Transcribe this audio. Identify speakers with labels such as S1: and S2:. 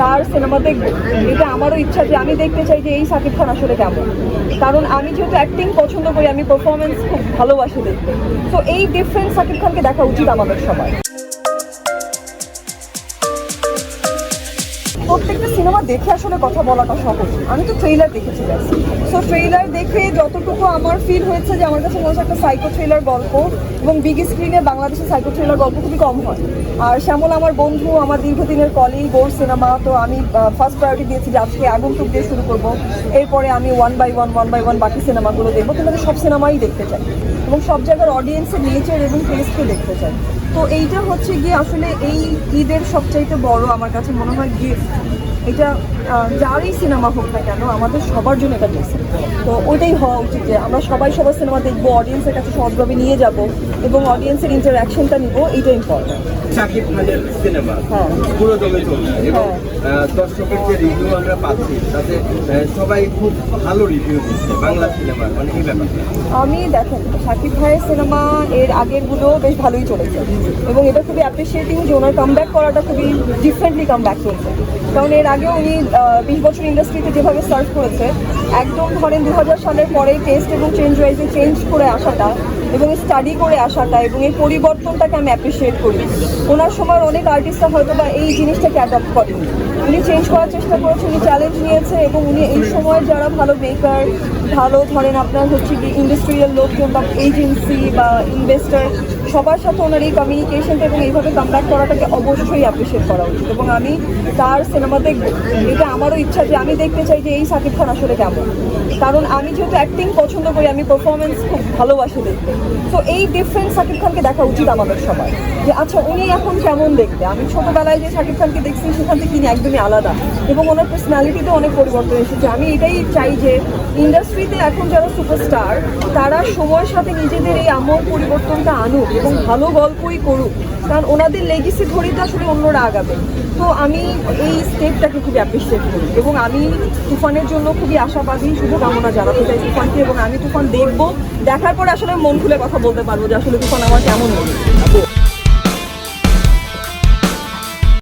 S1: তার সিনেমা দেখব। এটা আমারও ইচ্ছা যে আমি দেখতে চাই যে এই সাকিব খান আসলে কেমন। কারণ আমি যেহেতু অ্যাক্টিং পছন্দ করি, আমি পারফরমেন্স খুব ভালোবাসি দেখতে। তো এই ডিফারেন্ট সাকিব খানকে দেখা উচিত আমাদের সবার। প্রত্যেকটা সিনেমা দেখে আসলে কথা বলাটা সহজ। আমি তো ট্রেইলার দেখেছি সো ট্রেইলার দেখে যতটুকু আমার ফিল হয়েছে যে আমার কাছে মনে হচ্ছে একটা সাইকো থ্রিলার গল্প, এবং বিগ স্ক্রিনে বাংলাদেশে সাইকো থ্রিলার গল্প খুবই কম হয়। আর শ্যামল আমার বন্ধু, আমার দীর্ঘদিনের কলিগ গোর সিনেমা তো আমি ফার্স্ট প্রায়োরিটি দিয়েছি যে আজকে আগন্তুক দিয়ে শুরু করব। এরপরে আমি one by one one by one বাকি সিনেমাগুলো দেখব। কিন্তু আমি সব সিনেমাই দেখতে চাই। এবং সব জায়গার অডিয়েন্সের নেচার এবং টেস্টকে দেখতে চাই। তো এইটা হচ্ছে গিয়ে আসলে এই ঈদের সবচাইতে বড় আমার কাছে মনে হয় গিফট এটা যারই সিনেমা হোক না কেন আমাদের সবার জন্য এটা গেছে তো ওইটাই হওয়া উচিত যে আমরা সবাই সবার সিনেমা দেখব অডিয়েন্সের কাছে সহজভাবে নিয়ে যাব এবং অডিয়েন্সের ইন্টারাকশনটা নিব এইটা ইম্পর্টেন্ট
S2: শাকিব খানের সিনেমা। পুরো দমে চলছে এবং। দর্শকের যে রিভিউ আমরা পাচ্ছি তাতে সবাই খুব ভালো রিভিউ দিচ্ছে বাংলা সিনেমার মানে এই ব্যাপারটা।
S1: আমি দেখেন শাকিব ভাইয়ের সিনেমা এর আগেরগুলো বেশ ভালোই চলেছে। এবং এটা খুবই অ্যাপ্রিসিয়েটিং যে ওনার কামব্যাক করাটা খুবই ডিফারেন্টলি কামব্যাক করেছে কারণ এর আগে উনি বিশ বছর ইন্ডাস্ট্রিতে যেভাবে সার্ভ করেছে, একদম ধরেন দু হাজার সালের পরে টেস্ট এবং চেঞ্জ ওয়াইজে চেঞ্জ করে আসাটা এবং স্টাডি করে আসাটা এবং এই পরিবর্তনটাকে আমি অ্যাপ্রিসিয়েট করি। ওনার সময় অনেক আর্টিস্টরা হয়তো বা এই জিনিসটাকে অ্যাডাপ্ট করেন। উনি চেঞ্জ করার চেষ্টা করেছে উনি চ্যালেঞ্জ নিয়েছে এবং উনি এই সময় যারা ভালো বেকার ভালো ধরেন আপনার হচ্ছে কি ইন্ডাস্ট্রিয়াল লোকজন বা এজেন্সি বা ইনভেস্টার সবার সাথে ওনার এই কমিউনিকেশনটা এবং এইভাবে কামব্যাক করাটাকে অবশ্যই অ্যাপ্রিসিয়েট করা উচিত। এবং আমি তার সিনেমা দেখব। এটা আমারও ইচ্ছা যে আমি দেখতে চাই যে এই সাকিব খান আসলে কেমন। কারণ আমি যেহেতু অ্যাক্টিং পছন্দ করি, আমি পারফরমেন্স খুব ভালোবাসি দেখতে। তো এই ডিফারেন্ট শাকিব খানকে দেখা উচিত আমাদের সবাই যে আচ্ছা উনি এখন কেমন দেখতে? আমি ছোটোবেলায় যে শাকিব খানকে দেখছি, সেখান থেকে তিনি একদমই আলাদা। এবং ওনার পার্সোনালিটিতে অনেক পরিবর্তন এসেছে। আমি এটাই চাই যে ইন্ডাস্ট্রিতে এখন যারা সুপারস্টার তারা সময়ের সাথে নিজেদের এই আমল পরিবর্তনটা আনুক এবং ভালো গল্পই করুক। কারণ ওনাদের লেগেসি ধরেই তো আসলে অন্যরা আগাবে। তো আমি এই স্টেপটাকে খুবই অ্যাপ্রিসিয়েট করি এবং আমি তুফানের জন্য খুবই আশাবাদী, শুভকামনা জানাতে চাই তুফানকে এবং আমি তুফান দেখব। দেখার পরে আসলে মন খুলে কথা বলতে পারব যে আসলে তুফান আমার কেমন
S2: আপু